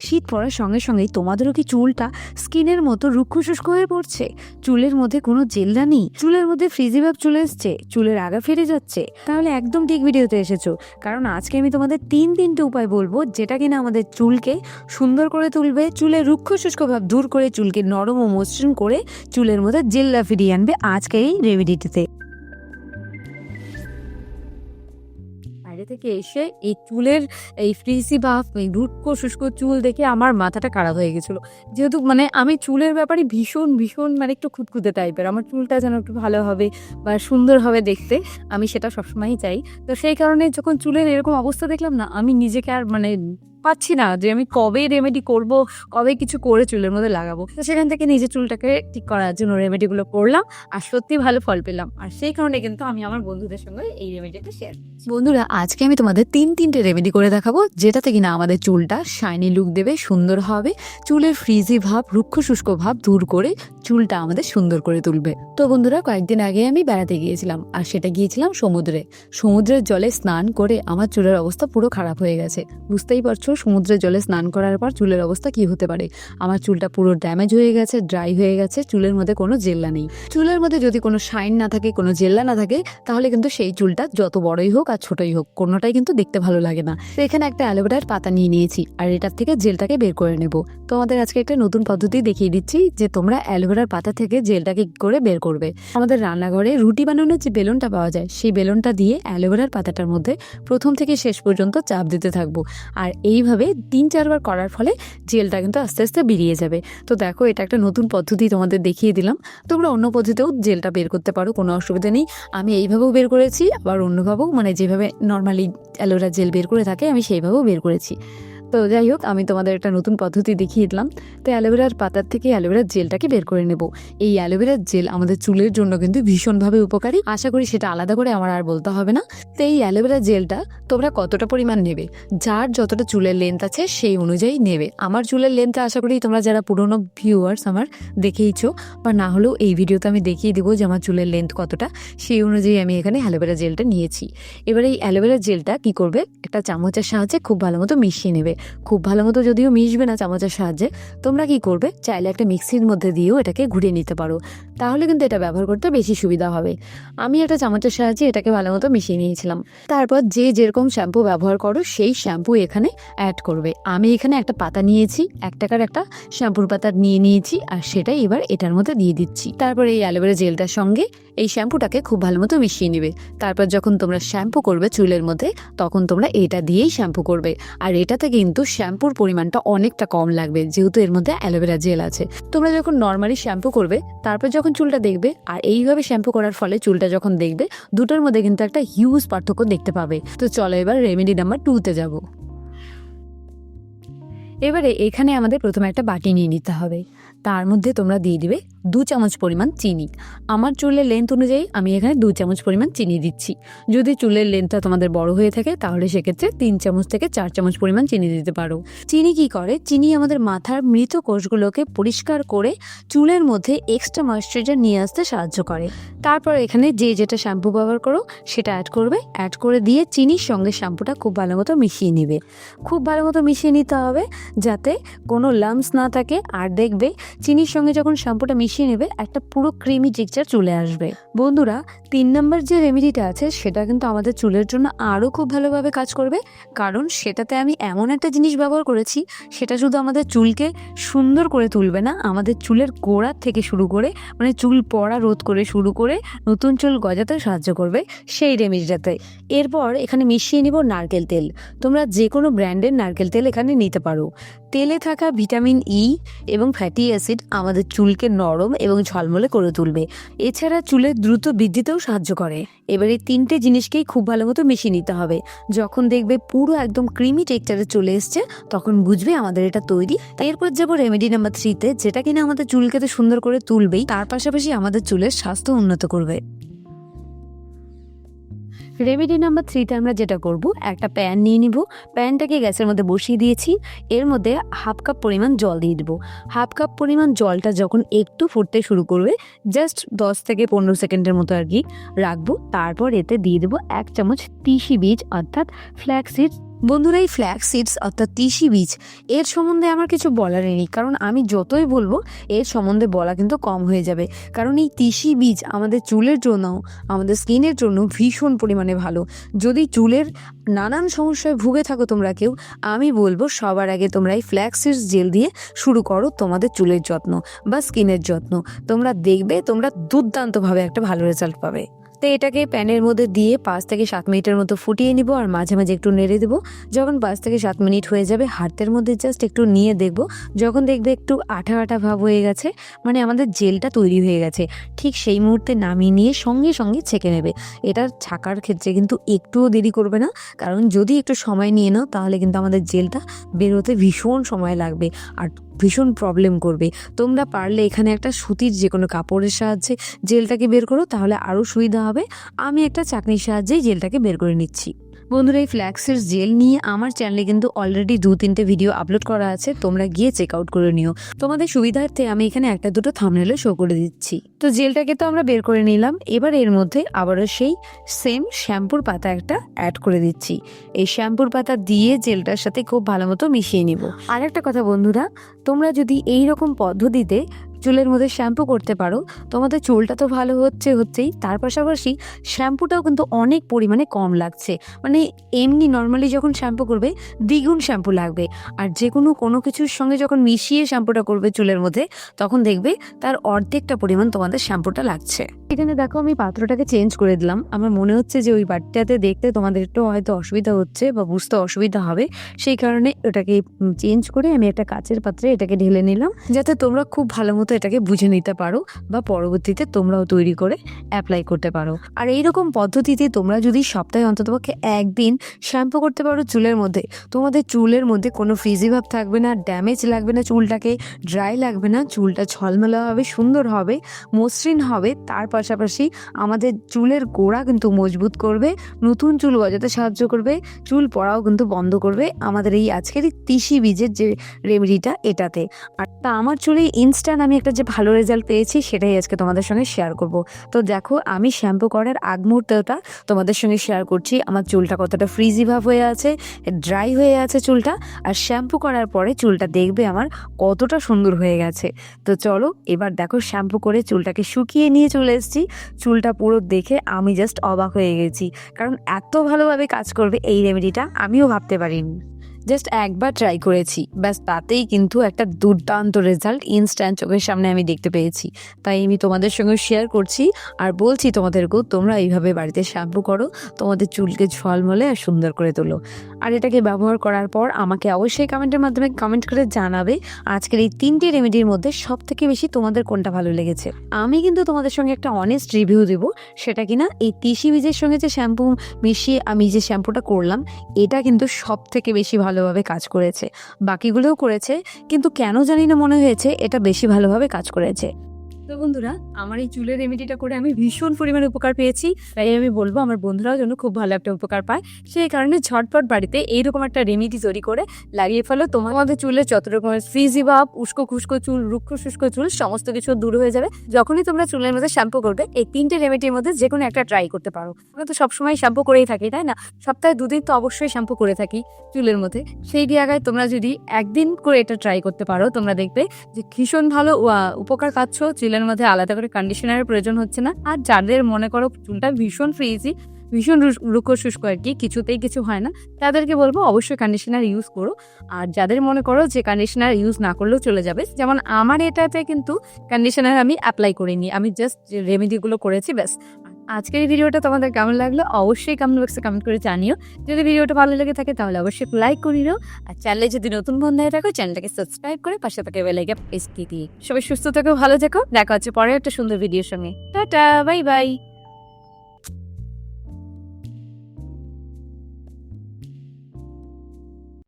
শীত পড়ার সঙ্গে সঙ্গেই তোমাদেরও কি চুলটা স্কিনের মতো রুক্ষ শুষ্ক হয়ে পড়ছে? চুলের মধ্যে কোনো জেল্লা নেই? চুলের মধ্যে ফ্রিজি ভাব চলে এসছে, চুলের আগা ফিরে যাচ্ছে। তাহলে একদম ঠিক ভিডিওতে এসেছ। কারণ আজকে আমি তোমাদের তিন তিনটে উপায় বলব যেটা কিনা আমাদের চুলকে সুন্দর করে তুলবে, চুলের রুক্ষ শুষ্ক ভাব দূর করে, চুলকে নরম ও মসৃণ করে, চুলের মধ্যে জেল্লা ফিরিয়ে আনবে আজকে এই রেমেডিটিতে থেকে এসে এই চুলের, এই ফ্রিসি বা এই রুক্ষ শুষ্ক চুল দেখে আমার মাথাটা খারাপ হয়ে গেছিল। যেহেতু মানে আমি চুলের ব্যাপারে ভীষণ ভীষণ মানে একটু খুঁতখুঁতে টাইপের আমার চুলটা যেন একটু ভালো হবে বা সুন্দর হবে দেখতে, আমি সেটা সবসময়ই চাই। তো সেই কারণে যখন চুলের এরকম অবস্থা দেখলাম না, আমি নিজেকে আর মানে পাচ্ছি না যে আমি কবে রেমেডি করব, কবে কিছু করে চুলের মধ্যে লাগাবো। তো সেখান থেকে নিজের চুলটাকে ঠিক করার জন্য রেমেডিগুলো করলাম আর সত্যি ভালো ফল পেলাম। আর সেই কারণে কিন্তু আমি আমার বন্ধুদের সঙ্গে এই রেমেডিটা শেয়ার বন্ধুরা, আজকে আমি তোমাদের তিন তিনটে রেমেডি করে দেখাবো, যেটাতে কিনা আমাদের চুলটা শাইনি লুক দেবে, সুন্দর হবে, চুলের ফ্রিজি ভাব, রুক্ষ শুষ্ক ভাব দূর করে চুলটা আমাদের সুন্দর করে তুলবে। তো বন্ধুরা, কয়েকদিন আগে আমি বেড়াতে গিয়েছিলাম আর সেটা গিয়েছিলাম সমুদ্রে। সমুদ্রের জলে স্নান করে আমার চুলের অবস্থা পুরো খারাপ হয়ে গেছে। বুঝতেই পারছ সমুদ্রের জলে স্নান করার পর চুলের অবস্থা কি হতে পারে? আমার চুলটা পুরো ড্যামেজ হয়ে গেছে, ড্রাই হয়ে গেছে, চুলের মধ্যে কোনো জেল্লা নেই। চুলের মধ্যে যদি কোনো শাইন না থাকে, কোনো জেল্লা না থাকে, তাহলে কিন্তু সেই চুলটা যত বড়ই হোক আর ছোটই হোক, কোনোটাই কিন্তু দেখতে ভালো লাগে না। তো এখানে একটা অ্যালোভেরার পাতা নিয়ে নিয়েছি আর এটার থেকে জেলটাকে বের করে নেব। তোমাদের আজকে একটা নতুন পদ্ধতি দেখিয়ে দিচ্ছি যে তোমরা অ্যালোভেরার পাতা থেকে জেলটাকে করে বের করবে। আমাদের রান্নাঘরে রুটি বানানোর যে বেলুনটা পাওয়া যায়, সেই বেলুনটা দিয়ে অ্যালোভেরার পাতাটার মধ্যে প্রথম থেকে শেষ পর্যন্ত চাপ দিতে থাকব। আর এইভাবে তিন চারবার করার ফলে জেলটা কিন্তু আস্তে আস্তে বেরিয়ে যাবে। তো দেখো, এটা একটা নতুন পদ্ধতি তোমাদের দেখিয়ে দিলাম। তোমরা অন্য পদ্ধতিতেও জেলটা বের করতে পারো, কোনো অসুবিধা নেই। আমি এইভাবেও বের করেছি, আবার অন্যভাবেও মানে যেভাবে নর্মালি অ্যালোরা জেল বের করে থাকে, আমি সেইভাবেও বের করেছি। তো যাই হোক, আমি তোমাদের একটা নতুন পদ্ধতি দেখিয়ে দিলাম। তো অ্যালোভেরার পাতার থেকে অ্যালোভেরার জেলটাকে বের করে নেব। এই অ্যালোভেরার জেল আমাদের চুলের জন্য কিন্তু ভীষণভাবে উপকারী। আশা করি সেটা আলাদা করে আমার আর বলতে হবে না। তো এই অ্যালোভেরা জেলটা তোমরা কতটা পরিমাণ নেবে? যার যতটা চুলের লেন্থ আছে সেই অনুযায়ী নেবে। আমার চুলের লেন্থে আশা করি তোমরা যারা পুরনো ভিউয়ার্স আমার দেখেইছো, বা না হলেও এই ভিডিওতে আমি দেখিয়ে দিব যে আমার চুলের লেন্থ কতটা, সেই অনুযায়ী আমি এখানে অ্যালোভেরা জেলটা নিয়েছি। এবার এই অ্যালোভেরা জেলটা কি করবে? একটা চামচের সাহায্যে খুব ভালো মতো মিশিয়ে নেবে। খুব ভালো মতো যদিও মিশবে না চামচের সাহায্যে, তোমরা কি করবে? চাইলে একটা মিক্সির মধ্যে দিয়েও এটাকে ঘুরিয়ে নিতে পারো। তাহলে কিন্তু এটা ব্যবহার করতে বেশি সুবিধা হবে। আমি একটা চামচের সাহায্যে এটাকে ভালো মতো মিশিয়ে নিয়েছিলাম। তারপর যে যেরকম শ্যাম্পু ব্যবহার করো, সেই শ্যাম্পু এখানে অ্যাড করবে। আমি এখানে একটা পাতা নিয়েছি, এক টাকার একটা শ্যাম্পুর পাতা নিয়ে নিয়েছি, আর সেটাই এবার এটার মধ্যে দিয়ে দিচ্ছি। তারপর এই অ্যালোভেরা জেলটার সঙ্গে এই শ্যাম্পুটাকে খুব ভালো মতো মিশিয়ে নেবে। তারপর যখন তোমরা শ্যাম্পু করবে চুলের মধ্যে, তখন তোমরা এটা দিয়েই শ্যাম্পু করবে। আর এটাতে কিন্তু শ্যাম্পুর পরিমাণটা অনেকটা কম লাগবে, যেহেতু এর মধ্যে অ্যালোভেরা জেল আছে। তোমরা যখন নর্মালি শ্যাম্পু করবে, তারপর যখন চুলটা দেখবে, আর এইভাবে শ্যাম্পু করার ফলে চুলটা যখন দেখবে, দুটোর মধ্যে কিন্তু একটা হিউজ পার্থক্য দেখতে পাবে। তো চলো এবার রেমেডি নাম্বার টুতে যাব। এবারে এখানে আমাদের প্রথমে একটা বাটি নিয়ে নিতে হবে। তার মধ্যে তোমরা দিয়ে দিবে দু চামচ পরিমাণ চিনি। আমার চুলের লেন্থ অনুযায়ী আমি এখানে দু চামচ পরিমাণ চিনি দিচ্ছি। যদি চুলের লেন্থটা তোমাদের বড় হয়ে থাকে, তাহলে সেক্ষেত্রে তিন চামচ থেকে চার চামচ পরিমাণ চিনি দিতে পারো। চিনি কি করে? চিনি আমাদের মাথার মৃত কোষগুলোকে পরিষ্কার করে চুলের মধ্যে এক্সট্রা ময়েশ্চারাইজার নিয়ে আসতে সাহায্য করে। তারপর এখানে যে যেটা শ্যাম্পু ব্যবহার করো, সেটা অ্যাড করবে। অ্যাড করে দিয়ে চিনির সঙ্গে শ্যাম্পুটা খুব ভালো মতো মিশিয়ে নিবে। খুব ভালো মতো মিশিয়ে নিতে হবে যাতে কোনো লামস না থাকে। আর দেখবে, চিনির সঙ্গে যখন শ্যাম্পুটা মিশিয়ে নেবে একটা পুরো ক্রিমি টেক্সচার চলে আসবে। বন্ধুরা তিন নম্বর যে রেমেডিটা আছে, সেটা কিন্তু আমাদের চুলের জন্য আরও খুব ভালোভাবে কাজ করবে। কারণ সেটাতে আমি এমন একটা জিনিস ব্যবহার করেছি, সেটা শুধু আমাদের চুলকে সুন্দর করে তুলবে না, আমাদের চুলের গোড়ার থেকে শুরু করে মানে চুল পড়া রোধ করে শুরু করে নতুন চুল গজাতে সাহায্য করবে সেই রেমেডিটাতে এরপর এখানে মিশিয়ে নিব নারকেল তেল। তোমরা যে কোনো ব্র্যান্ডের নারকেল তেল এখানে নিতে পারো। তেলে থাকা ভিটামিন ই এবং ফ্যাটি অ্যাসিড আমাদের চুলকে নরম এবং ঝলমলে করে তুলবে। এছাড়া চুলের দ্রুত বৃদ্ধিতেও সাহায্য করে। এবারে তিনটে জিনিসকেই খুব ভালো মতো মিশিয়ে নিতে হবে। যখন দেখবে পুরো একদম ক্রিমি টেক্সচারে চলে এসছে, তখন বুঝবে আমাদের এটা তৈরি। এরপর যাব রেমেডি নাম্বার থ্রিতে যেটা কিনা আমাদের চুলকে তো সুন্দর করে তুলবেই, তার পাশাপাশি আমাদের চুলের স্বাস্থ্য উন্নত করবে। রেমেডি নাম্বার থ্রিতে আমরা যেটা করব, একটা প্যান নিয়ে নিব। প্যানটাকে গ্যাসের মধ্যে বসিয়ে দিয়েছি। এর মধ্যে হাফ কাপ পরিমাণ জল দিয়ে দেবো। হাফ কাপ পরিমাণ জলটা যখন একটু ফুটতে শুরু করবে জাস্ট দশ থেকে পনেরো সেকেন্ডের মতো আর কি রাখব। তারপর এতে দিয়ে দেবো এক চামচ তিসি বীজ, অর্থাৎ ফ্ল্যাক্সিড বন্ধুরা, এই ফ্ল্যাক্স সিডস অর্থাৎ তিসি বীজ, এর সম্বন্ধে আমার কিছু বলার নেই, কারণ আমি যতই বলব, এর সম্বন্ধে বলা কিন্তু কম হয়ে যাবে। কারণ এই তিসি বীজ আমাদের চুলের জন্য আমাদের স্কিনের জন্য ভীষণ পরিমাণে ভালো। যদি চুলের নানান সমস্যায় ভুগে থাকো তোমরা কেউ, আমি বলব সবার আগে তোমরা এই ফ্ল্যাক্স সিডস জেল দিয়ে শুরু করো তোমাদের চুলের যত্ন বা স্কিনের যত্ন। তোমরা দেখবে তোমরা দুর্দান্তভাবে একটা ভালো রেজাল্ট পাবে। তো এটাকে প্যানের মধ্যে দিয়ে পাঁচ থেকে সাত মিনিটের মতো ফুটিয়ে নিব আর মাঝে মাঝে একটু নেড়ে দেবো। যখন পাঁচ থেকে সাত মিনিট হয়ে যাবে হাতের মধ্যে জাস্ট একটু নিয়ে দেখব। যখন দেখবে একটু আঠা আঠা ভাব হয়ে গেছে মানে আমাদের জেলটা তৈরি হয়ে গেছে। ঠিক সেই মুহূর্তে নামিয়ে নিয়ে সঙ্গে সঙ্গে ছেঁকে নেবে। এটা ছাকার ক্ষেত্রে কিন্তু একটুও দেরি করবে না। কারণ যদি একটু সময় নিয়ে নাও, তাহলে কিন্তু আমাদের জেলটা বেরোতে ভীষণ সময় লাগবে। আর ভীষণ প্রবলেম করবে। তোমরা পারলে এখানে একটা সুতির যে কোনো কাপড়ের সাহায্যে জেলটাকে বের করো, তাহলে আরও সুবিধা হবে। আমি একটা চাকনির সাহায্যেই জেলটাকে বের করে নিচ্ছি। বন্ধুরা, এই ফ্ল্যাক্সের জেল নিয়ে আমার চ্যানেলে কিন্তু অলরেডি দু তিনটে ভিডিও আপলোড করা আছে, তোমরা গিয়ে চেক আউট করে নিও। তোমাদের সুবিধার্থে আমি এখানে একটা দুটো থামনেলে শো করে দিচ্ছি। তো জেলটাকে তো আমরা বের করে নিলাম, এবার এর মধ্যে আবারও সেই সেম শ্যাম্পুর পাতা একটা অ্যাড করে দিচ্ছি। এই শ্যাম্পুর পাতা দিয়ে জেলটার সাথে খুব ভালো মতো মিশিয়ে নিব। আর একটা কথা বন্ধুরা, তোমরা যদি এই রকম পদ্ধতিতে চুলের মধ্যে শ্যাম্পু করতে পারো। তোমাদের চুলটা তো ভালো হচ্ছে, হচ্ছেই। তার পাশাপাশি শ্যাম্পুটাও কিন্তু অনেক পরিমাণে কম লাগছে। মানে এমনি নর্মালি যখন শ্যাম্পু করবে, দ্বিগুণ শ্যাম্পু লাগবে। আর যে কোনো কোনো কিছুর সঙ্গে যখন মিশিয়ে শ্যাম্পুটা করবে চুলের মধ্যে, তখন দেখবে তার অর্ধেকটা পরিমাণ তোমাদের শ্যাম্পুটা লাগছে। এখানে দেখো আমি পাত্রটাকে চেঞ্জ করে দিলাম। আমার মনে হচ্ছে যে ওই বাটিটাতে দেখতে তোমাদের একটু হয়তো অসুবিধা হচ্ছে বা বুঝতে অসুবিধা হবে। সেই কারণে ওটাকে চেঞ্জ করে আমি একটা কাচের পাত্রে এটাকে ঢেলে নিলাম। যাতে তোমরা খুব ভালো মতো এটাকে বুঝে নিতে পারো বা পরবর্তীতে তোমরাও তৈরি করে অ্যাপ্লাই করতে পারো। আর এইরকম পদ্ধতিতে তোমরা যদি সপ্তাহে অন্ততপক্ষে একদিন শ্যাম্পু করতে পারো চুলের মধ্যে, তোমাদের চুলের মধ্যে কোনো ফ্রিজি ভাব থাকবে না ড্যামেজ লাগবে না চুলটাকে ড্রাই লাগবে না, চুলটা ঝলমেলা হবে সুন্দর হবে, মসৃণ হবে, তার পাশাপাশি আমাদের চুলের গোড়া কিন্তু মজবুত করবে, নতুন চুল গজাতে সাহায্য করবে, চুল পড়াও কিন্তু বন্ধ করবে আমাদের এই আজকের তিসি বীজের যে রেমেডিটা এটাতে। আর তা আমার চুলে ইনস্ট্যান্ট আমি একটা যে ভালো রেজাল্ট পেয়েছি সেটাই আজকে তোমাদের সঙ্গে শেয়ার করব। তো দেখো, আমি শ্যাম্পু করার আগ মুহূর্তটা তোমাদের সঙ্গে শেয়ার করছি। আমার চুলটা কতটা ফ্রিজি ভাব হয়ে আছে ড্রাই হয়ে আছে চুলটা, আর শ্যাম্পু করার পরে চুলটা দেখবে আমার কতটা সুন্দর হয়ে গেছে। তো চলো, এবার দেখো শ্যাম্পু করে চুলটাকে শুকিয়ে নিয়ে চলে এসেছি। চুলটা পুরো দেখে আমি জাস্ট অবাক হয়ে গেছি। কারণ এত ভালোভাবে কাজ করবে এই রেমেডিটা আমিও ভাবতে পারিনি। জাস্ট একবার ট্রাই করেছি। ব্যাস, তাতেই কিন্তু একটা দুর্দান্ত রেজাল্ট ইনস্ট্যান্ট চোখের সামনে আমি দেখতে পেয়েছি। তাই আমি তোমাদের সঙ্গে শেয়ার করছি আর বলছি তোমাদেরকেও, তোমরা এইভাবে বাড়িতে শ্যাম্পু করো, তোমাদের চুলকে ঝলমলে আর সুন্দর করে তোলো। আর এটাকে ব্যবহার করার পর আমাকে অবশ্যই কমেন্টের মাধ্যমে কমেন্ট করে জানাবে আজকের এই তিনটি রেমেডির মধ্যে সব থেকে বেশি তোমাদের কোনটা ভালো লেগেছে। আমি কিন্তু তোমাদের সঙ্গে একটা অনেস্ট রিভিউ দেব, সেটা কিনা এই তিসি বীজের সঙ্গে যে শ্যাম্পু মিশিয়ে আমি যে শ্যাম্পুটা করলাম, এটা কিন্তু সব থেকে বেশি ভালোভাবে কাজ করেছে। বাকিগুলোও করেছে, কিন্তু কেন জানি না মনে হয়েছে এটা বেশি ভালোভাবে কাজ করেছে। তো বন্ধুরা, আমার এই চুলের রেমেডিটা করে আমি ভীষণ পরিমাণে উপকার পেয়েছি। তাই আমি বলব, আমার বন্ধুরাও যেন খুব ভালো একটা উপকার পায়। সেই কারণে ঝটপট বাড়িতে এইরকম একটা রেমেডি তৈরি করে লাগিয়ে ফেলো। আমাদের চুলের যত রকমের ফ্রিজি ভাব, উস্কো খুস্কো চুল, রুক্ষ শুষ্ক চুল, সমস্ত কিছু দূর হয়ে যাবে। যখনই তোমরা চুলের মধ্যে শ্যাম্পু করবে, এই তিনটে রেমেডির মধ্যে যে কোনো একটা ট্রাই করতে পারো। আমরা তো সবসময় শ্যাম্পু করেই থাকি, তাই না? সপ্তাহে দুদিন তো অবশ্যই শ্যাম্পু করে থাকি চুলের মধ্যে। সেই জায়গায় তোমরা যদি একদিন করে এটা ট্রাই করতে পারো, তোমরা দেখবে যে ভীষণ ভালো উপকার পাচ্ছ চুলের মধ্যে আলাদা করে কন্ডিশনারের প্রয়োজন হচ্ছে না। আর যাদের মনে করো চুলটা ভীষণ ফ্রিজি ভীষণ রুক্ষ শুষ্ক আর কি, কিছুতেই কিছু হয় না, তাদেরকে বলব অবশ্যই কন্ডিশনার ইউজ করো। আর যাদের মনে করো যে কন্ডিশনার ইউজ না করলেও চলে যাবে, যেমন আমার এটাতে কিন্তু কন্ডিশনার আমি অ্যাপ্লাই করিনি, আমি জাস্ট রেমেডিগুলো করেছি ব্যাস। আজকের এই ভিডিওটা তোমাদের কেমন লাগল? অবশ্যই কমেন্ট বক্সে কমেন্ট করে জানিও। যদি ভিডিওটা ভালো লেগে থাকে, তাহলে অবশ্যই লাইক করে নিও। আর চ্যানেলে যদি নতুন বন্ধু হয়ে থাকো চ্যানেলটাকে সাবস্ক্রাইব করে পাশে থাকে বেলাইকে প্রেস দিয়ে সবাই সুস্থ থেকো, ভালো থেকো। দেখা হচ্ছে পরে একটা সুন্দর ভিডিওর সঙ্গে। Tata bye bye